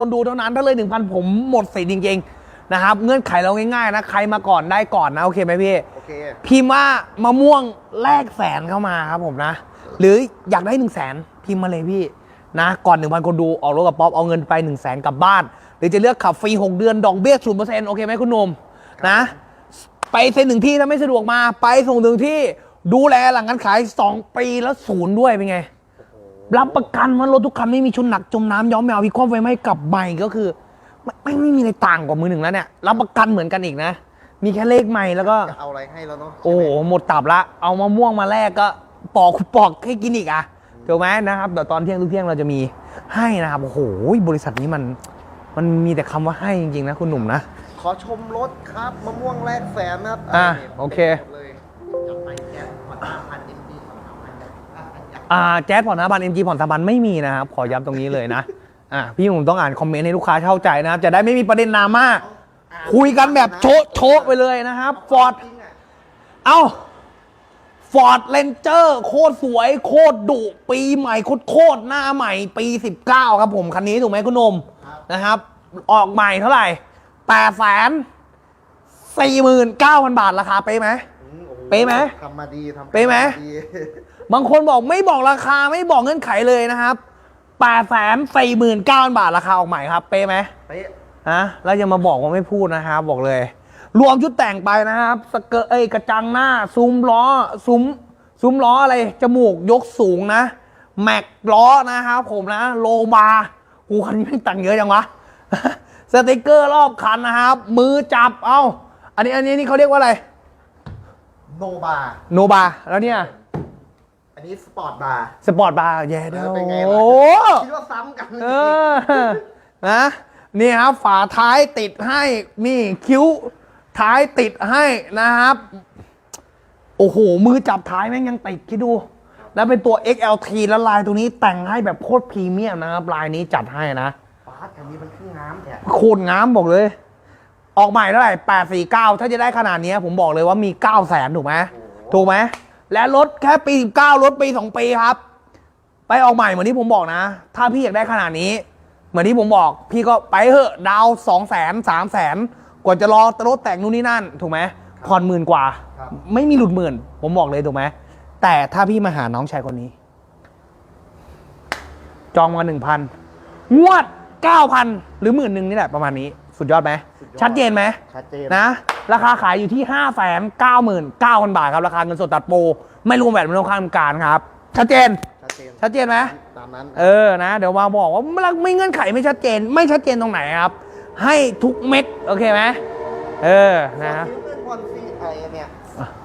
คนดูเท่านั้นถ้าเลยหนึ่งพันผมหมดสิทธิ์จริงๆนะครับ เงื่อนไขเราง่ายๆนะใครมาก่อนได้ก่อนนะโอเคไหมพี่โอเคพิมพ์ว่ามะม่วงแลกแสนเข้ามาครับผมนะ หรืออยากได้หนึ่งแสนพิมพ์มาเลยพี่นะก่อนหนึ่งพันคนดูออกรถกับป๊อปเอาเงินไปหนึ่งแสนกลับบ้าน หรือจะเลือกขับฟรี6เดือนดอกเบี้ยศูนย์เปอร์เซ็นต์โอเคไหมคุณหนุ่มนะไปเซ็นหนึ่งที่ถ้าไม่สะดวกมาไปส่งถึงที่ดูแลหลังการขาย 2 ปีแล้วศูนย์ด้วยเป็นไง รับประกันว่ารถทุกคันไม่มีชนหนักจมน้ำย้อมแมววิความไฟไหม้กลับใหม่ก็คือไม่ไม่ไม่มีอะไรต่างกว่ามือหนึ่งแล้วเนี่ยรับประกันเหมือนกันอีกนะ มีแค่เลขใหม่แล้วก็ จะเอาอะไรให้แล้วเนาะโอ้โหหมดตับละ เอามะม่วงมาแลกก็ปอกปอกให้กินอีกอะถูกไหมนะครับเดี๋ยวตอนเที่ยงทุกเที่ยงเราจะมีให้นะครับโอ้โหบริษัทนี้มัน มันมีแต่คำว่าให้จริงๆนะคุณหนุ่มนะ ขอชมรถครับมะม่วงแรกแสนนะครับอะนี่โอเคเลย อะอะอ่าแจ๊สผ่อนห้าพันเอ็มจีผ่อนสามพันไม่มีนะครับ ขอย้ำตรงนี้เลยนะอ่าพี่ผมต้องอ่านคอมเมนต์ให้ลูกค้าเข้าใจนะครับ จะได้ไม่มีประเด็นดราม่าคุยกันแบบโชะโชะไปเลยนะครับฟอร์ดจริงอะเอ้าฟอร์ดเ a นเจอร์โคตรสวยโคตรดุปีใหม่โคตรโคตรหน้าใหม่ปี 19 ครับผม คันนี้ถูกไหมคุณหนมนะครับ ออกใหม่เท่าไหร่8 4 9 0 0 0บาทราคาเป๊ะไหมอืมโอ้โเป๊ะไหมทำมาดีทำเป๊ะไหมดี บางคนบอกไม่บอกราคาไม่บอกเงื่อนไขเลยนะครับ8 4 9 0 0 0บาทราคาออกใหม่ครับ เป๊ะไหมเป๊ะฮะแล้วยังมาบอกว่าไม่พูดนะครับบอกเลย รวมชุดแต่งไปนะครับ สเกอร์เอ้ยกระจังหน้า ซุ้มล้อ ซุ้ม ซุ้มล้ออะไร จมูกยกสูงนะ แม็กล้อนะครับผมนะ โลบาร์กูคันนี้ไม่แต่งเยอะจังวะสติกเกอร์รอบคันนะครับ มือจับ เอ้า อันนี้อันนี้นี่เขาเรียกว่าอะไร โนบาร์โนบา แล้วเนี่ย อันนี้สปอร์ตบาร์ สปอร์ตบาร์แย่เด้อเป็นไงโอ้ล่ะคิดว่าซ้ำกันเออนะนี่ครับฝาท้ายติดให้นี่คิ้วท้ายติดให้นะครับ โอ้โห มือจับท้ายแม่งยังติดคิดดู แล้วเป็นตัว XLT แล้วลายตัวนี้แต่งให้แบบโคตรพรีเมียมนะครับ ลายนี้จัดให้นะ ปาร์ตอันนี้มันขึ้นน้ำเนี่ยโคตรงามบอกเลย ออกใหม่เท่าไหร่849 ถ้าจะได้ขนาดนี้ผมบอกเลยว่ามี 9 0 0แสนถูกไหม ถูกไหม และรถแค่ปี 19 รถปี 2 ปีครับ ไปออกใหม่เหมือนที่ผมบอกนะ ถ้าพี่อยากได้ขนาดนี้ เหมือนที่ผมบอก พี่ก็ไปเถอะดาวสองแสนสามแสนกว่าจะรอรถแต่งนู่นนี่นั่น ถูกไหมผ่อนหมื่นกว่า ครับ ไม่มีหลุดหมื่น ผมบอกเลยถูกไหมแต่ถ้าพี่มาหาน้องชายคนนี้ จองมาหนึ่งพันงวดเก้าพันหรือหมื่นหนึ่งนี่แหละประมาณนี้ สุดยอดไหม สุดยอด ชัดเจนไหม ชัดเจนนะ ราคาขายอยู่ที่ห้าแสนเก้าหมื่นเก้าพันบาทครับ ราคาเงินสดตัดโปร ไม่รวมแวดไม่รวมค่าทำการครับ ชัดเจน ชัดเจนชัดเจนไหม ตามนั้นเออ นะ เดี๋ยวมาบอกว่าไม่ไม่เงื่อนไขไม่ชัดเจน ไม่ชัดเจนตรงไหนครับ ให้ทุกเม็ด โอเคไหม เออ นะฮะซื้อเป็นผ่อนฟรีอะไรเนี่ย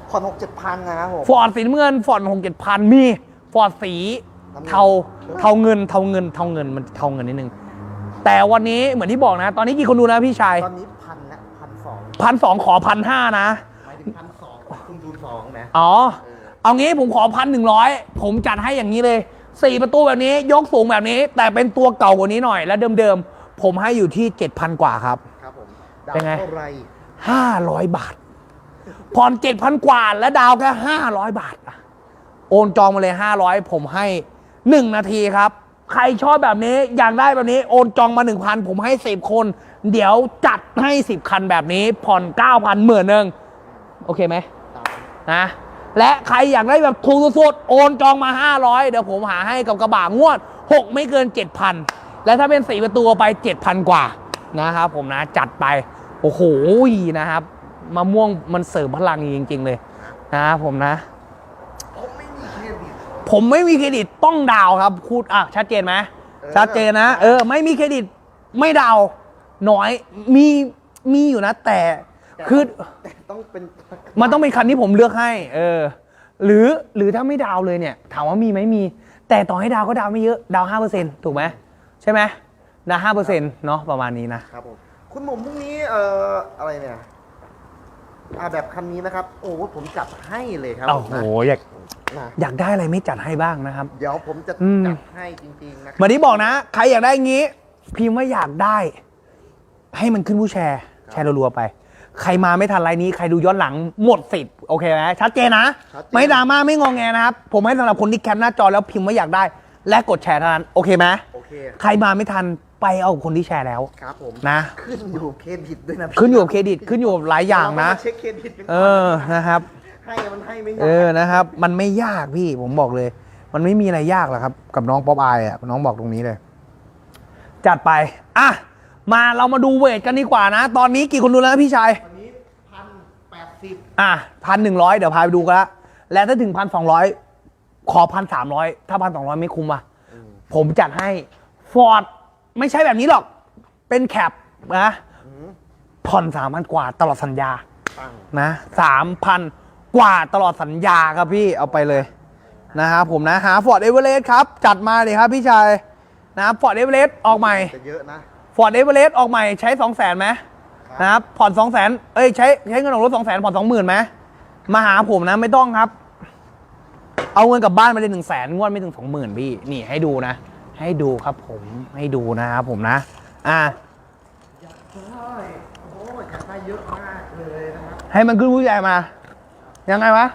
ผ่อนหกเจ็ดพันนะครับผม ฟอร์ดสีน้ำเงินฟอร์ดหกเจ็ดพันมี ฟอร์ดสีน้ำเงินเทา เทาเงิน เทาเงิน เทาเงิน มันเทาเงินนิดนึง แต่วันนี้เหมือนที่บอกนะ ตอนนี้กี่คนดูนะพี่ชายตอนนี้พันละพันสองพันสองขอพันห้านะหมายถึงพันสองคุณดูสองนะอ๋อ เอางี้ผมขอพันหนึ่งร้อยผมจัดให้อย่างนี้เลยสี่ประตูแบบนี้ยกสูงแบบนี้ แต่เป็นตัวเก่ากว่านี้หน่อย และเดิมๆ ผมให้อยู่ที่7,000กว่าครับ ครับผมดาวเป็นไง เท่าไหร500บาท ผ่อน7,000กว่าและดาวแค่500บาทอะโอนจองมาเลย500ผมให้1นาทีครับ ใครชอบแบบนี้อยากได้แบบนี้โอนจองมา 1,000 ผมให้ 10 คน เดี๋ยวจัดให้ 10 คันแบบนี้ ผ่อน 9,000หมื่นหนึ่งโอเคไหมตามนั้นนะ และใครอยากได้แบบถูกสุดๆโอนจองมา 500 เดี๋ยวผมหาให้กับกระบะงวด 6 ไม่เกิน 7,000 และถ้าเป็นสีประตูไป 7,000 กว่านะครับผมนะจัดไป โอ้โหนะครับมะม่วงมันเสริมพลังจริง ๆ เลยนะครับผมนะ ผมไม่มีเครดิต ผมไม่มีเครดิตต้องดาวน์ครับพูดอะชัดเจนไหมเออชัดเจนนะ เออ ไม่มีเครดิตไม่ดาวน์น้อยมีมีอยู่นะ แต่คือแต่ต้องเป็นมันต้องเป็นคันที่ผมเลือกให้ เออ หรือหรือถ้าไม่ดาวเลยเนี่ย ถามว่ามีไหมมี แต่ต่อให้ดาวก็ดาวไม่เยอะดาวห้าเปอร์เซ็นถูกไหมใช่ไหมดาวห้าเปอร์เซ็นเนาะประมาณนี้นะครับผมคุณหนุ่มพรุ่งนี้เอ่ออะไรเนี่ย อ่าแบบคันนี้นะครับ โอ้โหผมจัดให้เลยครับโอ้โหอยากนะอยากได้อะไรไม่จัดให้บ้างนะครับ เดี๋ยวผมจะอืม จัดให้จริงๆนะคเหมืรัอนที่บอกนะ ใครอยากได้งี้ พิมพ์ว่าอยากได้ ให้มันขึ้นผู้แชร์แชร์รัวๆไป ใครมาไม่ทันไลน์นี้ใครดูย้อนหลังหมดสิทธิ์โอเคไหมชัดเจนนะ ชัดเจนไม่ดราม่าไม่งองแงนะครับ ผมให้สำหรับคนที่แคปหน้าจอแล้วพิมพ์ว่าอยากได้ และกดแชร์เท่านั้นโอเคไหม โอเค ใครมาไม่ทัน ไปเอากับคนที่แชร์แล้ว ครับผมนะ ขึ้นอยู่เครดิตด้วยนะพี่ขึ้นอยู่กับเครดิตขึ้นอยู่กับหลายอย่างนะ เรมเช็คเครดิตกันเอก่อนอนะครับ ให้มันให้ไม่ยากเออนะครับ มันไม่ยากพี่ผมบอกเลย มันไม่มีอะไรยากหรอกครับ กับน้องป๊อปอายอะน้องบอกตรงนี้เลย จัดไป อะ มาเรามาดูเวทกันดีกว่านะ ตอนนี้กี่คนดูแล้วนะพี่ชาย วันนี้พันแปดสิบอะพันหนึ่งร้อยเดี๋ยวพาไปดูกันละและถ้าถึงพันสองร้อยขอพันสามร้อยถ้าพันสองร้อยไม่คุ้มอะ ผมจัดให้ฟอร์ด ไม่ใช่แบบนี้หรอก เป็นแคปนะผ่อนสามพันกว่าตลอดสัญญา ปังนะสามพันกว่าตลอดสัญญาครับพี่เอาไปเลยนะครับผมนะหาฟอร์ดเอเวอเรสต์ครับ จัดมาเลยครับพี่ชายนะฟอร์ดเอเวอเรสต์ออกใหม่จะเยอะนะ ฟอร์ดเอเวอเรสต์ออกใหม่ใช้สองแสนไหมนะครับผ่อนสองแสนเอ้ยใช้ใช้เงินออกรถสองแสนผ่อนสองหมื่นไหมมาหาผมนะไม่ต้องครับ เอาเงินกลับบ้านไปเลยหนึ่งแสนงวดไม่ถึงสองหมื่นพี่ นี่ให้ดูนะ ให้ดูครับผมให้ดูนะครับผมนะอ่าใช่โอ้ยอยากได้เยอะมากเลยนะครับให้มันขึ้นผู้ใหญ่มา ยังไงวะ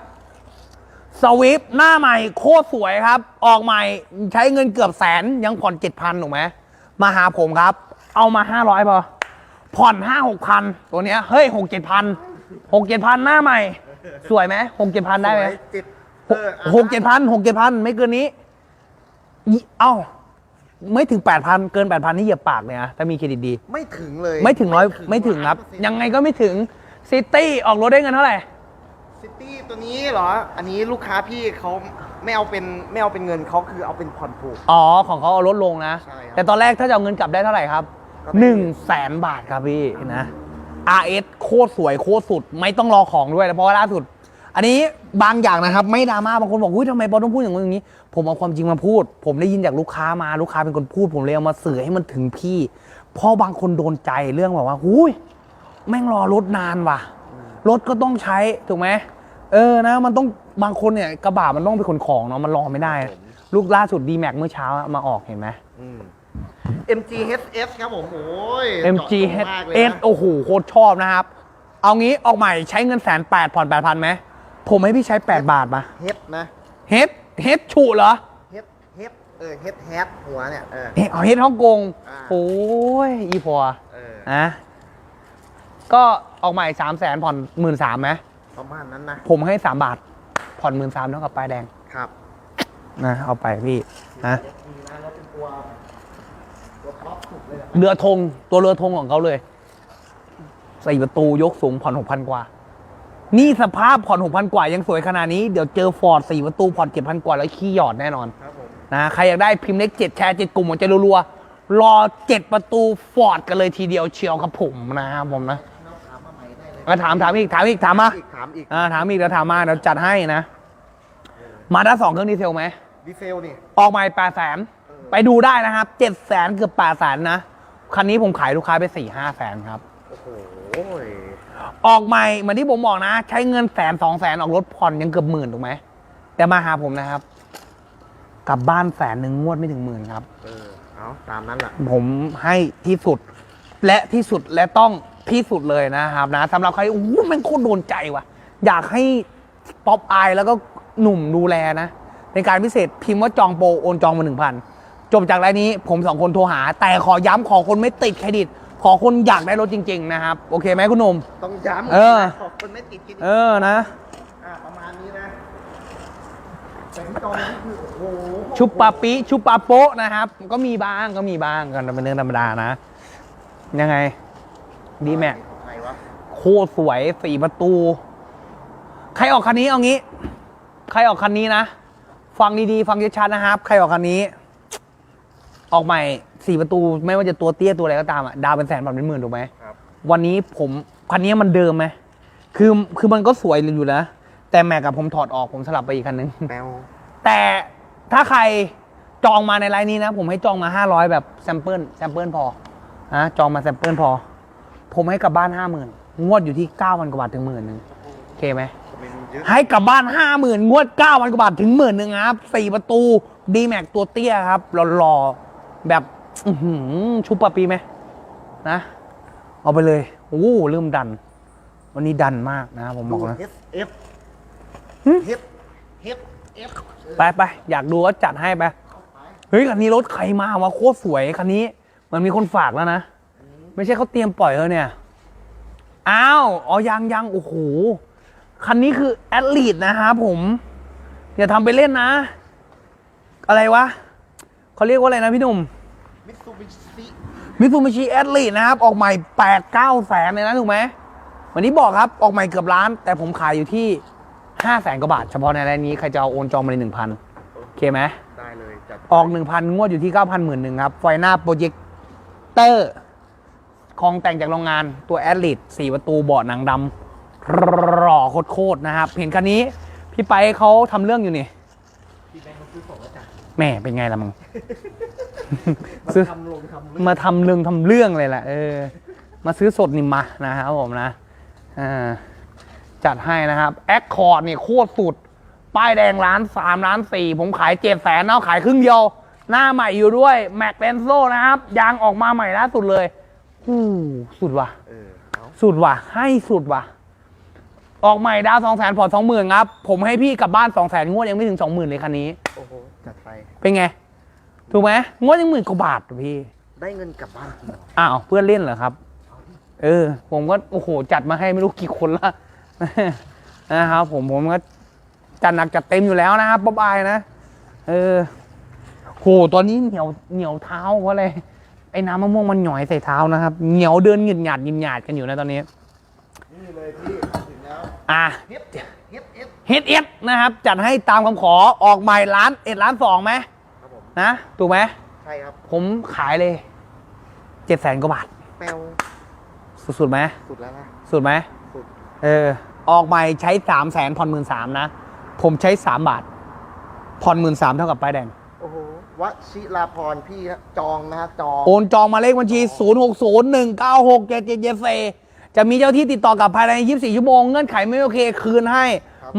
สวิฟหน้าใหม่โคตรสวยครับ ออกใหม่ใช้เงินเกือบแสนยังผ่อนเจ็ดพันถูกไหมมาหาผมครับ เอามาห้าร้อยพอผ่อนห้าหกพันตัวเนี้ยเฮ้ยหกเจ็ดพันหกเจ็ดพันหน้าใหม่ สวยไหมหกเจ็ดพันได้ไหมสวยจิตเอออะหกเจ็ดพันหกเจ็ดพันไม่เกินนี้ยี่เอ้า ไม่ถึงแปดพันเกินแปดพันนี่เหยียบปากเลยนะถ้ามีเครดิตดี ไม่ถึงเลยไม่ถึงร้อยไม่ถึงครับ ยังไงก็ไม่ถึงซิตี้ออกรถได้เงินเท่าไหร่ซิตี้ตัวนี้เหรอ อันนี้ลูกค้าพี่เขาไม่เอาเป็นไม่เอาเป็นเงินเขาคือเอาเป็นผ่อนผูก อ๋อ ของเขาเอาลดลงนะ ใช่ครับแต่ตอนแรกถ้าจะเอาเงินกลับได้เท่าไหร่ครับก็ได้หนึ่งแสนบาทครับพี่นะ RS โคตรสวยโคตรสุด ไม่ต้องรอของด้วยนะเพราะว่าล่าสุด อันนี้บางอย่างนะครับ ไม่ดราม่าบางคนบอกอุ้ยทำไมบอลต้องพูดอย่างนู้นอย่างนี้ ผมเอาความจริงมาพูด ผมได้ยินจากลูกค้ามาลูกค้าเป็นคนพูด ผมเลยเอามาสื่อให้มันถึงพี่เพราะบางคนโดนใจเรื่องแบบว่าหุยแม่งรอรถนานว่ะรถก็ต้องใช้ถูกไหมเออนะ มันต้องบางคนเนี่ยกระบะมันต้องเป็นขนของเนาะมันรอไม่ได้ ลูกล่าสุดดีแม็กเมื่อเช้าอะมาออกเห็นไหมอืม MGHS ครับผมโอ้ย MG เจาะจงมากเลย S นะโอ้โหโคตรชอบนะครับ เอางี้ออกใหม่ใช้เงินแสนแปดผ่อนแปดพันไหม ผมให้พี่ใช้ 8 บาทมาเฮ็ดนะเฮดเฮดฉูเหรอเฮ็ดเฮ็ดเออเฮ็ดแฮดหัวเนี่ยเออ เฮดเอาเฮดฮ่องกงอ่า โอ้ยอีพอเออนะก็ออกใหม่3 0 0แสนผ่อนหมื่นสามไหมประมาณนั้นนะผมให้ 3 บาท ผ่อนหมื่นสามเท่ากับป้ายแดงครับนะเอาไปพี่นะมีนะเราเป็นตัวตัวท็อปสุดเลยอะเรือธงตัวเรือธงของเขาเลยสี่ประตูยกสูงผ่อนหกพันกว่า นี่สภาพผ่อนหกพันกว่ายังสวยขนาดนี้ เดี๋ยวเจอฟอร์ดสี่ประตูผ่อนเจ็ดพันกว่าแล้วขี้หยอดแน่นอนครับผมนะใครอยากได้พิมพ์เล็กเจ็ดแชร์เจ็ดกลุ่มหัวใจรัวๆรอเจ็ดประตูฟอร์ดกันเลยทีเดียวเชียวครับผมนะครับผมนะเราถามมาใหม่ได้เลยมาถามถามอีกถามอีกถามมาอีกถามอีกอ่าถามอีกเดี๋ยวถามมาเดี๋ยวจัดให้นะมาด้าสองเครื่องดีเซลไหมดีเซลนี่ออกใหม่แปดแสนไปดูได้นะครับเจ็ดแสนเกือบแปดแสนนะคันนี้ผมขายลูกค้าไปสี่ห้าแสนครับโอ้โห ออกใหม่เหมือนที่ผมบอกนะ ใช้เงินแสนสองแสนออกรถผ่อนยังเกือบหมื่นถูกไหมแต่มาหาผมนะครับ กลับบ้านแสนหนึ่งงวดไม่ถึงหมื่นครับ เออเอาตามนั้นแหละผมให้ที่สุดและที่สุดและต้องที่สุดเลยนะครับนะสำหรับใครโอ้โหแม่งโคตรโดนใจว่ะ อยากให้ป๊อปอายแล้วก็หนุ่มดูแลนะในการพิเศษพิมพ์ว่าจองโปรโอนจองมาหนึ่งพันจบจากรายนี้ผมสองคนโทรหา แต่ขอย้ำขอคนไม่ติดเครดิต ขอคนอยากได้รถจริง ๆ นะครับ โอเคไหมคุณหนุ่ม ต้องย้ำเออ ขอบคนไม่ติดกินเออนะ อ่าประมาณนี้นะแต่ที่ตอนนี้คือโอ้โหชุบปาปิชุบปาโปะนะครับ ก็มีบ้างก็มีบ้างกันเป็นเรื่องธรรมดานะ ยังไง ดีแม็กของใครวะโคตรสวยสี่ประตู ใครออกคันนี้เอางี้ ใครออกคันนี้นะ ฟังดีๆ ฟังชัดๆนะครับ ใครออกคันนี้ ออกใหม่ สี่ประตูไม่ว่าจะตัวเตี้ยตัวอะไรก็ตามอะดาวเป็นแสนบาทเป็นหมื่นถูกไหมครับ วันนี้ผมคันนี้มันเดิมไหมคือคือมันก็สวยอยู่นะแต่แม็กกับผมถอดออกผมสลับไปอีกคันนึงแมวแต่ถ้าใครจองมาในไลน์นี้นะ ผมให้จองมา500แบบแซมเปิลแซมเปิลพอนะจองมาแซมเปิลพอ ผมให้กลับบ้าน50,000งวดอยู่ที่9,000กว่าบาทถึงหมื่นหนึ่งโอเคไหมทำไมมันเยอะให้กลับบ้าน50,000งวด9,000กว่าบาทถึงหมื่นหนึ่งครับสี่ประตูดีแม็กตัวเตี้ยครับหล่อๆแบบอื้อหือ ชุบปะปีไหมนะ เอาไปเลยโอ้โหเริ่มดัน วันนี้ดันมากนะผมบอกนะเฮดเอฟหึเฮดเฮดเอฟไปไปอยากดูก็จัดให้ไปเฮ้ยคันนี้รถใครมาวะโคตรสวยคันนี้ มันมีคนฝากแล้วนะ ไม่ใช่เขาเตรียมปล่อยแล้วเนี่ยอ้าวอ๋อยังยังโอ้โหคันนี้คือแอดลีดนะครับผมอย่าทำไปเล่นนะ อะไรวะเขาเรียกว่าอะไรนะพี่หนุ่ม มิตซูบิชิมิตซูบิชิแอดลีดนะครับ ออกใหม่8ปดเก้าแสนเลยนะถูกไหมวันนี้บอกครับออกใหม่เกือบล้าน แต่ผมขายอยู่ที่5้าแสนกว่าบาท เฉพาะในรายนี้ใครจะเอาโอนจองมาเลยหนึ่งพันโอเคไหมได้เลยจัดออก1,000งวดอยู่ที่9,000หมื่นหนึ่งครับ ไฟหน้าโปรเจคเตอร์ของแต่งจากโรงงานตัวแอดลิดสี่ประตูเบาะหนังดำหล่อโคตรๆนะครับ เห็นคันนี้พี่ไปเขาทำเรื่องอยู่นี่พี่แบงค์มาซื้อของแล้วจ้ะแหม่เป็นไงล่ะมึง ซื้อทำลงทำเรื่องมาทำเรื่องทำเรื่องเลยแหละเออ มาซื้อสดนี่มานะครับผมนะอ่าจัดให้นะครับแอคคอร์ดเนี่ยโคตรสุด ป้ายแดงล้านสามล้านสี่ผมขายเจ็ดแสนเอาขายครึ่งเดียว หน้าใหม่อยู่ด้วยแม็กเ e นโซนะครับ ยางออกมาใหม่ล่าสุดเลยหู้สุดว่ะ เออเอาสุดว่ะ ให้สุดว่ะ ออกใหม่ดาวสองแสนผ่อนสองหมื่นครับ ผมให้พี่กลับบ้านสองแสนงวดยังไม่ถึงสองหมื่นเลยคันนี้ โอ้โหจัดไปเป็นไง ถูกไหมงวดยังหมื่นกว่าบาทอะพี่ ได้เงินกลับบ้านจริงเหรออ้าวเพื่อนเล่นเหรอครับ เออ ผมก็โอ้โหจัดมาให้ไม่รู้กี่คนละ นะครับผมผมก็จัดหนักจัดเต็มอยู่แล้วนะครับบ๊อบอายนะ เออโหตอนนี้เหนียวเหนียวเท้าเพราะอะไรไอ้น้ำมะม่วงมันหน่อยใส่เท้านะครับ เหนียวเดินหงิดหยาดหงิดหยาดกันอยู่นะตอนนี้ นี่เลยพี่ถึงแล้วอะ เฮ็ดเฮ็ดเฮ็ดเฮดเอสนะครับ จัดให้ตามคำขอออกใหม่ล้านเอ็ดล้านสองไหมครับผม นะถูกไหมใช่ครับ ผมขายเลยเจ็ดแสนกว่าบาทแปวสุดๆไหมสุดแล้วนะ สุดไหมสุด เออ ออกใหม่ใช้สามแสนผ่อนหมื่นสามนะ ผมใช้สามบาทผ่อนหมื่นสามเท่ากับป้ายแดงโอ้โหวชิราพรพี่ฮะจองนะฮะจอง โอนจองมาเลขบัญชี 0 6 0 1 9 6 7 7 7 4จะมีเจ้าที่ติดต่อกลับภายใน 24 ชั่วโมง เงื่อนไขไม่โอเคคืนให้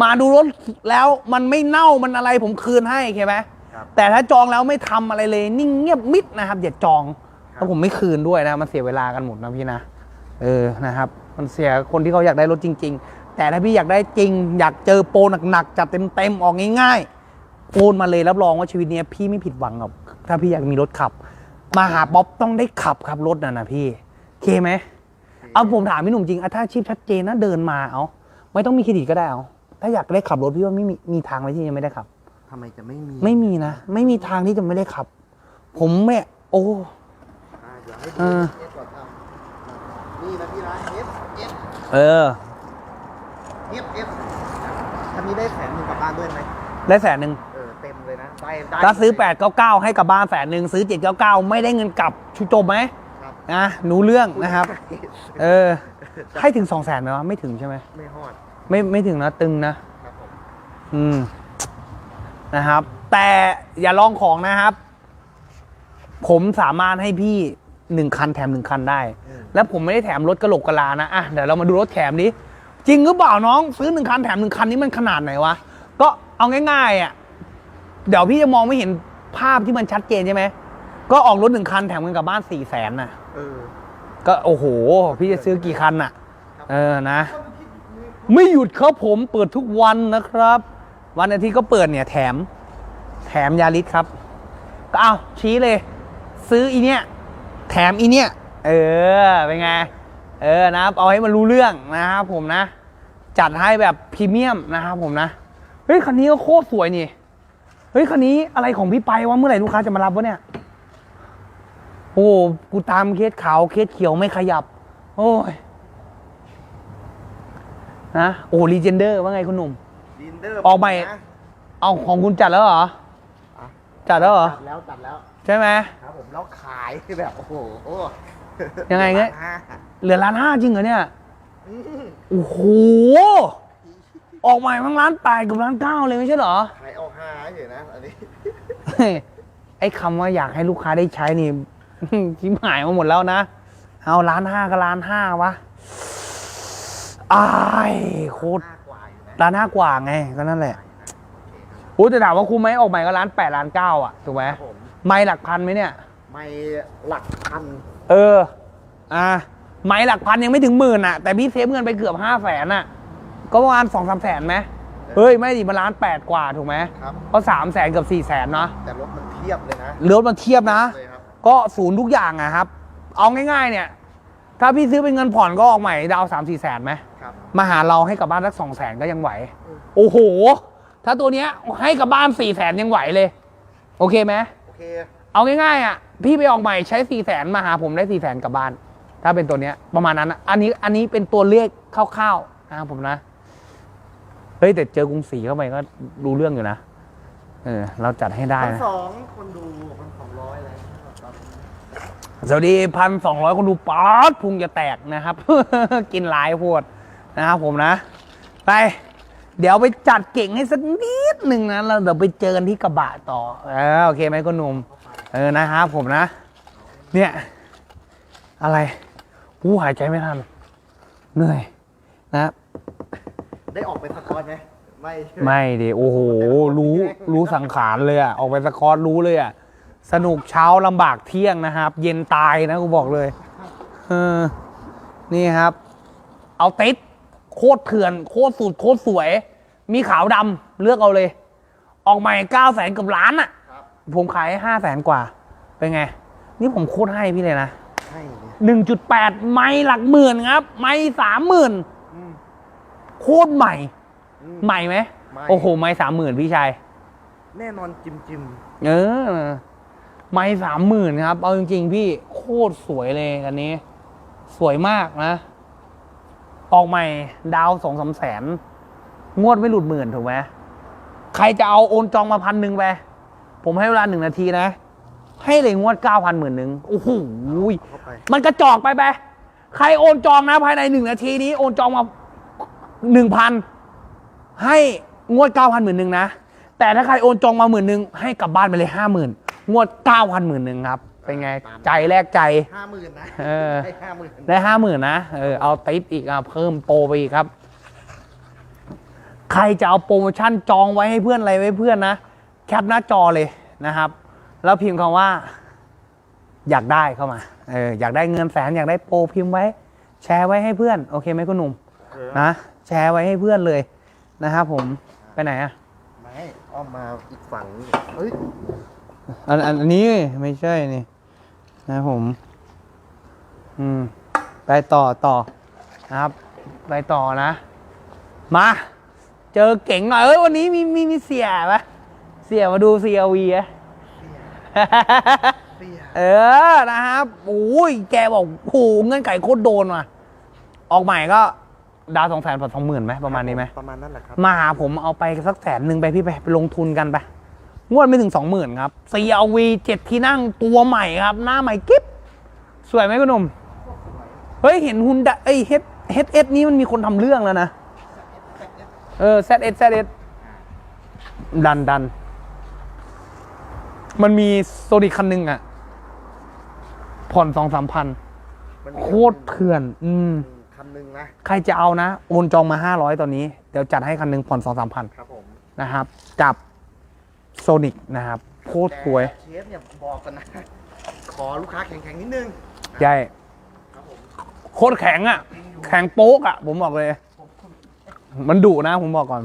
มาดูรถแล้วมันไม่เน่ามันอะไรผมคืนให้โอเคไหมครับ แต่ถ้าจองแล้วไม่ทำอะไรเลยนิ่งเงียบมิดนะครับอย่าจองแล้วผมไม่คืนด้วยนะมันเสียเวลากันหมดนะพี่นะเออนะครับ มันเสียคนที่เขาอยากได้รถจริง ๆ แต่ถ้าพี่อยากได้จริง อยากเจอโปรหนักๆจัดเต็มๆออกง่ายๆโอนมาเลยรับรองว่าชีวิตเนี้ยพี่ไม่ผิดหวังหรอกถ้าพี่อยากมีรถขับ มาหาบ๊อบต้องได้ขับครับรถน่ะนะพี่โอเคไหมเอาผมถามพี่หนุ่มจริงอะถ้าอาชีพชัดเจนนะเดินมาเอาไม่ต้องมีเครดิตก็ได้เอาถ้าอยากได้ขับรถพี่ว่าไม่มีมีทางอะไรที่ยังไม่ได้ขับ ทำไมจะไม่มีไม่มีนะ ไม่มีทางที่จะไม่ได้ขับ ผมไม่โอ้ อ่าเดี๋ยวให้เอดูอเอสก่อนครับนี่นะพี่นะเอสเอสเออ เอสเอสคันนี้ได้แสนหนึ่งกลับบ้านด้วยไหมได้แสนหนึ่งเออเต็มเลยนะได้ได้ถ้าซื้อ 899 ให้กลับบ้านแสนหนึ่งซื้อ 799 ไม่ได้เงินกลับชุจบไหมครับนะรู้เรื่องนะครับ เออ ให้ถึง 2 0 0แสนไหมวะไม่ถึงใช่ไหมไม่ฮอดไม่ไม่ถึงนะตึงนะ ครับผมอืม นะครับ แต่อย่าลองของนะครับ ผมสามารถให้พี่หนึ่งคันแถมหนึ่งคันได้ แล้วผมไม่ได้แถมรถกระโหลกกะลานะอะเดี๋ยวเรามาดูรถแถมดิจริงหรือเปล่าน้องซื้อหนึ่งคันแถมหนึ่งคันนี้มันขนาดไหนวะก็เอาง่ายๆอะเดี๋ยวพี่จะมองไม่เห็นภาพที่มันชัดเจนใช่ไหมก็ออกรถหนึ่งคันแถมเงินกลับบ้านสี่แสนน่ะเออก็โอ้โห พี่จะซื้อกี่คันน่ะ เออนะ ไม่หยุดครับผมเปิดทุกวันนะครับ วันอาทิตย์ก็เปิดเนี่ยแถมแถมยาลิสครับ ก็เอาชี้เลย ซื้ออีเนี่ยแถมอีเนี่ยเออเป็นไงเออนะครับเอาให้มันรู้เรื่องนะครับผมนะ จัดให้แบบพรีเมียมนะครับผมนะเฮ้ยคันนี้ก็โคตรสวยนี่เฮ้ยคันนี้อะไรของพี่ไปวะเมื่อไหร่ลูกค้าจะมารับวะเนี่ยโอ้กูตามเคสขาวเคสเขียวไม่ขยับ โอ้ยนะโอ้รีเจนเดอร์ว่าไงคุณหนุ่ม เดอร์ออกใหม่ นะเอาของคุณจัดแล้วเหรอ อะจัดแล้วเหรอ ตัดแล้วตัดแล้วใช่ไหม ครับผมแล้วขายแบบโอ้โหโอ้ยังไงเงี้ยห้าเหลือล้านห้าจริงเหรอเนี่ย อืมโอ้โห ออกใหม่ทั้งล้านแปดกับล้านเก้าเลยไม่ใช่เหรอ ขายเอาห้าเฉยนะอันนี้เฮ้ยไอ้คำว่าอยากให้ลูกค้าได้ใช้นี่ ชิมหายมาหมดแล้วนะ เอาล้านห้าก็ล้านห้าวะอายโคตร ห้ากว่าอยู่นะล้านห้ากว่าไงก็นั่นแหละโอ้แต่ถามว่าคุ้มไหมออกใหม่ก็ล้านแปดล้านเก้าอะถูกไหมครับผมไม่หลักพันไหมเนี่ย ไม่หลักพันเออ อ่าไหมหลักพันยังไม่ถึงหมื่นอะ แต่พี่เซฟเงินไปเกือบห้าแสนอะ ก็ประมาณสองสามแสนไหมเฮ้ย ไม่ดิมาล้านแปดกว่าถูกไหมครับ ก็สามแสนเกือบสี่แสนเนาะแต่รถมันเทียบเลยนะรถมันเทียบนะ เลยครับก็ศูนย์ทุกอย่างอะครับ เอาง่ายๆเนี่ย ถ้าพี่ซื้อเป็นเงินผ่อนก็ออกใหม่ดาวสามสี่แสนไหม ครับ มาหาเราให้กลับบ้านสักสองแสนก็ยังไหวโอ้โห ถ้าตัวเนี้ยให้กลับบ้านสี่แสนยังไหวเลย โอเคไหม โอเค เอาง่ายๆอะพี่ไปออกใหม่ใช้สี่แสนมาหาผมได้สี่แสนกลับบ้าน ถ้าเป็นตัวเนี้ยประมาณนั้นอะอันนี้อันนี้เป็นตัวเลขคร่าวๆนะครับผมนะ เฮ้ยแต่เจอกรุงศรีเข้าไปก็รู้เรื่องอยู่นะ เออ เราจัดให้ได้พันนะสองคนดูพันสองร้อยเลยครับสวัสดีพันสองร้อยคนดูป๊อดพุงจะแตกนะครับ กินหลายโพด นะครับผมนะ ไป เดี๋ยวไปจัดเก่งให้สักนิดหนึ่งนะแล้วเดี๋ยวไปเจอกันที่กระบะต่อเออโอเคไหมคุณหนุ่มเออนะครับผมนะ เนี่ยอะไรผู้หายใจไม่ทันเหนื่อยนะได้ออกไปสกอตไหมไม่ใช่หไม่ดิโอ้โห รู้รู้สังขารเลยอะออกไปสคอร์ตรู้เลยอะสนุกเช้าลำบากเที่ยงนะครับ เย็นตายนะกูบอกเลยเออนี่ครับ เอาติด โคตรเถื่อนโคตรสุดโคตรสวย มีขาวดำเลือกเอาเลย ออกใหม่เก้าแสนกับล้านอะครับผมขายห้าแสนกว่า เป็นไง นี่ผมโคตรให้พี่เลยนะใช่เนี่ยหนึ่งจุดแปดไม่หลักหมื่นครับ ไม่สามหมื่นอืมโคตรใหม่ อืม ใหม่ไหมใหม่ โอ้โห ไม่สามหมื่นพี่ชาย แน่นอนจิมจิมเออ ไม่สามหมื่นครับ เอาจริงๆพี่โคตรสวยเลยกันนี้ สวยมากนะ ออกใหม่ดาวสองสามแสนงวดไม่หลุดหมื่นถูกไหมใครจะเอาโอนจองมาพันหนึ่งไปผมให้เวลาหนึ่งนาทีนะ ให้เลยงวดเก้าพันหมื่นหนึ่งโอ้โหเข้าไปมันกระจอกไปไปใครโอนจองนะภายในหนึ่งนาทีนี้โอนจองมาหนึ่งพันให้งวดเก้าพันหมื่นหนึ่งนะแต่ถ้าใครโอนจองมาหมื่นหนึ่งให้กลับบ้านไปเลยห้าหมื่นงวดเก้าพันหมื่นหนึ่งครับ เป็นไงใจแลกใจ ห้าหมื่นนะเออให้ห้าหมื่นได้ห้าหมื่นนะเออเอาติปอีกอะเพิ่มโปรไปอีกครับ ใครจะเอาโปรโมชั่นจองไว้ให้เพื่อนอะไรไว้เพื่อนนะ แคปหน้าจอเลยนะครับ แล้วพิมพ์คำว่า อยากได้เข้ามาเอออยากได้เงินแสนอยากได้โปรพิมพ์ไว้ แชร์ไว้ให้เพื่อน โอเคไหมคุณหนุ่มเออนะแชร์ไว้ให้เพื่อนเลยนะครับผมไปไหนอะ ไม่อ้อมมาอีกฝั่งนี่เฮ้ย อันอันอันนี้ไม่ใช่นี่นะครับผม อืม ไปต่อต่อนะครับ ไปต่อนะ มา เจอเก่งหน่อยเอ้ยวันนี้มีมีมีเสียปะเสียมาดู CLV อะเสียเออนะครับโอ้ยแกบอกโอ้โหเงื่อนไขโคตรโดนว่ะ ออกใหม่ก็ดาวสองแสนผ่อนสองหมื่นไหมประมาณนี้ไหมประมาณนั้นแหละครับ มาหาผมเอาไปสักแสนหนึ่งไปพี่ไปไปลงทุนกันไป งวดไม่ถึงสองหมื่นครับ CRV เจ็ดที่นั่งตัวใหม่ครับ หน้าใหม่กิ๊บสวยไหมคุณหนุ่มเฮ้ย เห็นฮุนดะไอยเฮดเฮดเอสนี้มันมีคนทำเรื่องแล้วนะ เออ ZS ZS ดันดัน มันมีโซนิคันหนึ่งอะผ่อนสองสามพันมันมีโคตรเถื่อน อืมคันหนึ่งนะ ใครจะเอานะ โอนจองมาห้าร้อยตอนนี้ เดี๋ยวจัดให้คันหนึ่งผ่อนสองสามพัน ครับผม นะครับ จับ โซนิกนะครับโคตรสวย แต่เชฟเนี่ยบอกกันนะ ขอลูกค้าแข็งๆนิดนึงใช่ครับผมโคตรแข็งอะ่ะ แข็งโป๊กอะ่ะ ผมบอกเลย มันดุนะผมบอกก่อน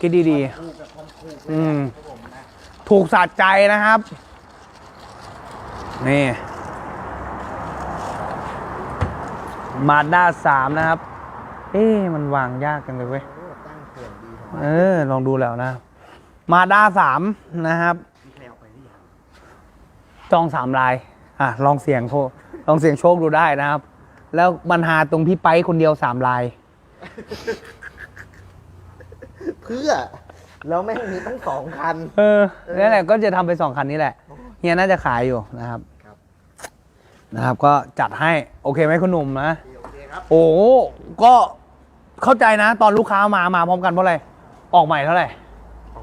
คิดดีถูกกับความถูกเลยอืมนะครับผมนะๆ ถูกสะใจนะครับ นี่มาด้าสามนะครับ เอ๊ะมันวางยากกันเลยเว้ย โอ้ตั้งเขื่อนดีของเออ ลองดูแล้วนะ มาด้าสามนะครับมีใครเอาไปหรือยังจองสามลาย อะ ลองเสียงโทรลองเสียงโชคดูได้นะครับ แล้วปัญหาตรงพี่ไปคนเดียวสามลาย เพื่อ แล้วแม่งมีตั้งสองคัน เออนั่นแหละก็จะทำไปสองคันนี้แหละ เฮียน่าจะขายอยู่นะครับครับนะครับ ก็จัดให้ โอเคไหมคุณหนุ่มนะ โอเคครับ โอ้โหก็เข้าใจนะ ตอนลูกค้ามามาพร้อมกันเพราะอะไร ออกใหม่เท่าไหร่ออก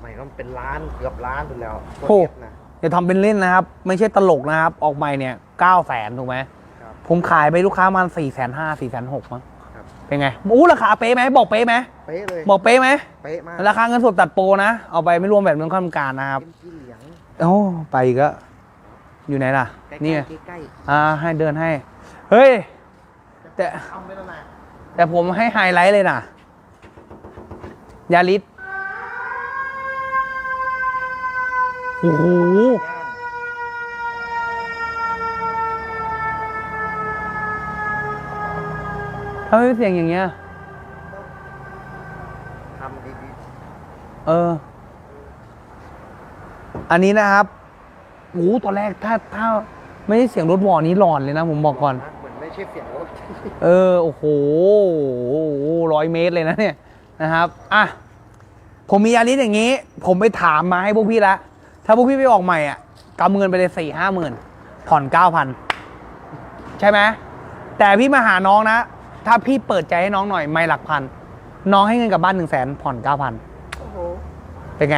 ใหม่ก็เป็นล้านเกือบล้านไปแล้วโอ้ตัวเอฟนะอย่าทำเป็นเล่นนะครับ ไม่ใช่ตลกนะครับ ออกใหม่เนี่ยเก้าแสนถูกไหมครับ ผมขายไปลูกค้ามันสี่แสนห้าสี่แสนหกมั้งครับ เป็นไงอู้ราคาเป๊ะไหมบอกเป๊ะไหมเป๊ะเลยบอกเป๊ะไหมเป๊ะมากราคาเงินสดตัดโปรนะ เอาไปไม่รวมแบบเงินข้ามการนะครับเป็นที่เหลียงโอ้ไปอีก็ อยู่ไหนล่ะ ใกล้ๆนี่ใกล้อ่าให้เดินให้ เฮ้ยๆแต่ทำไปแล้วนะแต่ผมให้ไฮไลท์เลยนะยาลิส โอ้โหทำไมเป็เสียงอย่างเงี้ย ทำดีเออ อันนี้นะครับโอ้โหตอนแรกถ้าถ้าไม่ใช่เสียงรถวอนี้หลอนเลยนะผมบอกก่อนเหมือนไม่ใช่เสียงรถเออ โอ้โหร้อยเมตรเลยนะเนี่ยนะครับ อะ ผมมียาลิสอย่างนี้ ผมไปถามมาให้พวกพี่ละ ถ้าพวกพี่ไปออกใหม่อะกำเงินไปเลยสี่ห้าหมื่นผ่อนเก้าพันใช่ไหมแต่พี่มาหาน้องนะ ถ้าพี่เปิดใจให้น้องหน่อยไม่หลักพัน น้องให้เงินกลับบ้านหนึ่งแสนผ่อนเก้าพันโอ้โหเป็นไง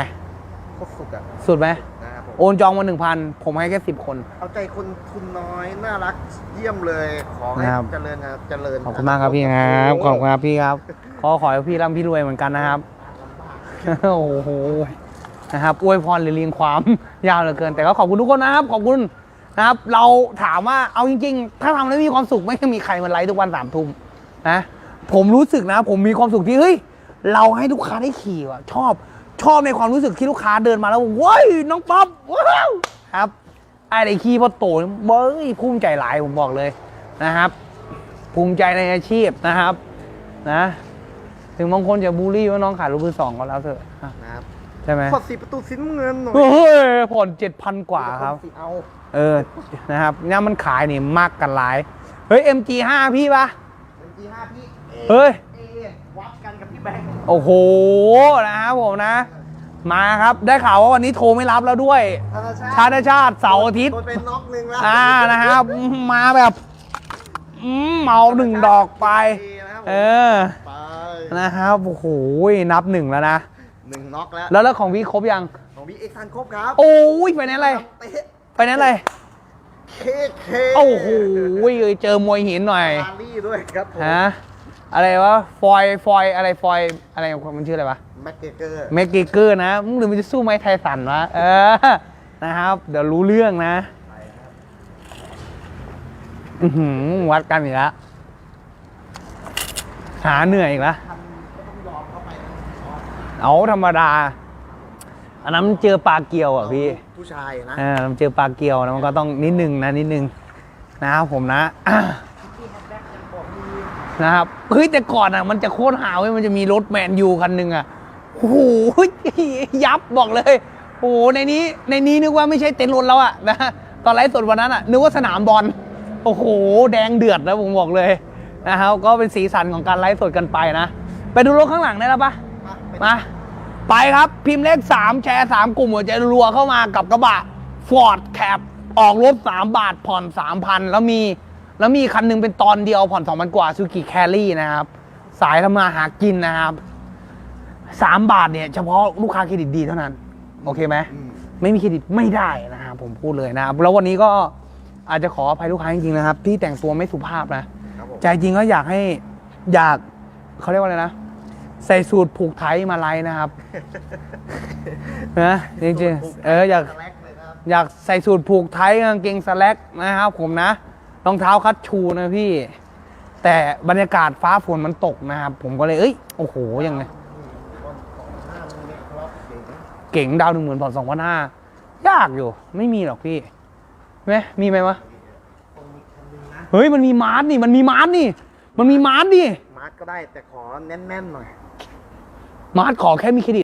โคตรสุดอะสุดไหมนะครับผมโอนจองมาหนึ่งพันผมให้แค่สิบคน เอาใจคนทุนน้อยน่ารักเยี่ยมเลยขอให้นะครับ เจริญนะเจริญขอบคุณมากครับพี่ครับขอบคุณครับพี่ครับขอขอให้พี่ร่ำพี่รวยเหมือนกันนะครับ โอ้โห นะครับอวยพรหรือเรียงความ ยาวเหลือเกิน แต่ก็ขอบคุณทุกคนนะครับ ขอบคุณนะครับ เราถามว่าเอาจริง ๆ ถ้าทำแล้วมีความสุขไม่มีใครมาไลฟ์ทุกวันสามทุ่มนะผมรู้สึกนะ ผมมีความสุขที่เฮ้ยเราให้ลูกค้าได้ขี่ว่ะชอบชอบในความรู้สึกที่ลูกค้าเดินมาแล้วว้ยน้องป๊อปว้าวครับไอ้ไอ้ขี้พ่อโตเบ้ยภูมิใจหลายผมบอกเลยนะครับ ภูมิใจในอาชีพนะครับ นะ ถึงบางคนจะบูลลี่ว่าน้องขายรถมือสองก็แล้วเถอะนะครับ ใช่ไหมขอสีประตูสีน้ำเงินหน่อยเฮ้ยผ่อนเจ็ดพันกว่าครับ สีเอาเออ นะครับเนี่ยมันขายนี่มากกันหลาย เฮ้ย MG5 พี่ปะ เป็นจีห้าพี่เฮ้ย เอวัดกันกับพี่แบงค์โอ้โห นะครับผมนะ มาครับ ได้ข่าวว่าวันนี้โทรไม่รับแล้วด้วย ธนาชาชาติชาติเสาร์อาทิตย์ โดนเป็นน็อกหนึ่งแล้วอ่า นะครับ มาแบบอืมเมาหนึ่งดอกไป เออไป นะครับ โอ้โห นับหนึ่งแล้วนะ หนึ่งน็อกแล้ว แล้วแล้วของพี่ครบยัง ของพี่เอกซันครบครับโอ้ยไปไหนอะไรเตะไปไหนอะไร เคเคโอ้โหเจอมวยหินหน่อย ลาลี่ด้วยครับผมฮะ อะไรวะ ฟอย ฟอย อะไร ฟอย อะไรมันชื่ออะไรวะ แม็กเกเกอร์ เมกเกเกอร์นะ มึงหรือมันจะสู้ไม้ไทสันวะ เออ นะครับ เดี๋ยวรู้เรื่องนะ อือหือวัดกันอีกแล้วหาเหนื่อยอีกแล้วทำก็ต้องยอมเข้าไป เอาธรรมดา อันนั้นมันเจอปลาเกียวอะพี่ผู้ชายนะเออมันเจอปลาเกียวนะมันก็ต้องนิดนึงนะนิดนึงนะครับผมนะนะครับเฮ้ยแต่ก่อนอะมันจะโคตรหาเว้ยมันจะมีรถแมนยูคันหนึ่งอะโอ้โหยับบอกเลยโอ้โหในนี้ในนี้นึกว่าไม่ใช่เต็นท์รถแล้วอะนะตอนไลฟ์สดวันนั้นอะนึกว่าสนามบอลโอ้โห แดงเดือดนะผมบอกเลยนะครับก็เป็นสีสันของการไลฟ์สดกันไปนะ ไปดูรถข้างหลังได้แล้วปะ มาไปครับพิมพ์เลข 3 แชร์ 3 กลุ่มหัวใจรัวเข้ามากับกระบะ Ford Cap ออกรถ 3 บาทผ่อน 3,000 แล้วมี แล้วมีคันหนึงเป็นตอนเดียวผ่อน 2,000 กว่าซูกิแครี่นะครับ สายทำมาหากินนะครับ 3 บาทเนี่ย เฉพาะลูกค้าเครดิตดีเท่านั้น โอเคไหมอืมไม่มีเครดิตไม่ได้นะครับผมพูดเลยนะครับ แล้ววันนี้ก็อาจจะขออภัยลูกค้าจริงๆนะครับ ที่แต่งตัวไม่สุภาพนะครับผมใจจริงก็อยากให้อยากเขาเรียกว่าอะไรนะ ใส่สูตรผูกไทยมาไลฟ์นะครับ นะจริงๆเอออยากสแลกเลยนะครับอยากใส่สูตรผูกไทยกางเกงสแลกนะครับ ผมนะรองเท้าคัดชูนะพี่ แต่บรรยากาศฟ้าฝนมันตกนะครับ ผมก็เลยเอ้ยโอ้โหยังไงวันสองห้าเมตรครับเก่งเก่งดาวหนึ่งหมื่นผ่อนสองพันห้ายากอยู่ ไม่มีหรอกพี่ไหมมีไหมวะตรงนี้คันหนึงนะเฮ้ยมันมีมาร์ทนี่มันมีมาร์ทนี่ มันมีมาร์ทดิมาร์กก็ได้แต่ขอแน่นๆหน่อย มาร์ทขอแค่มีเครดิต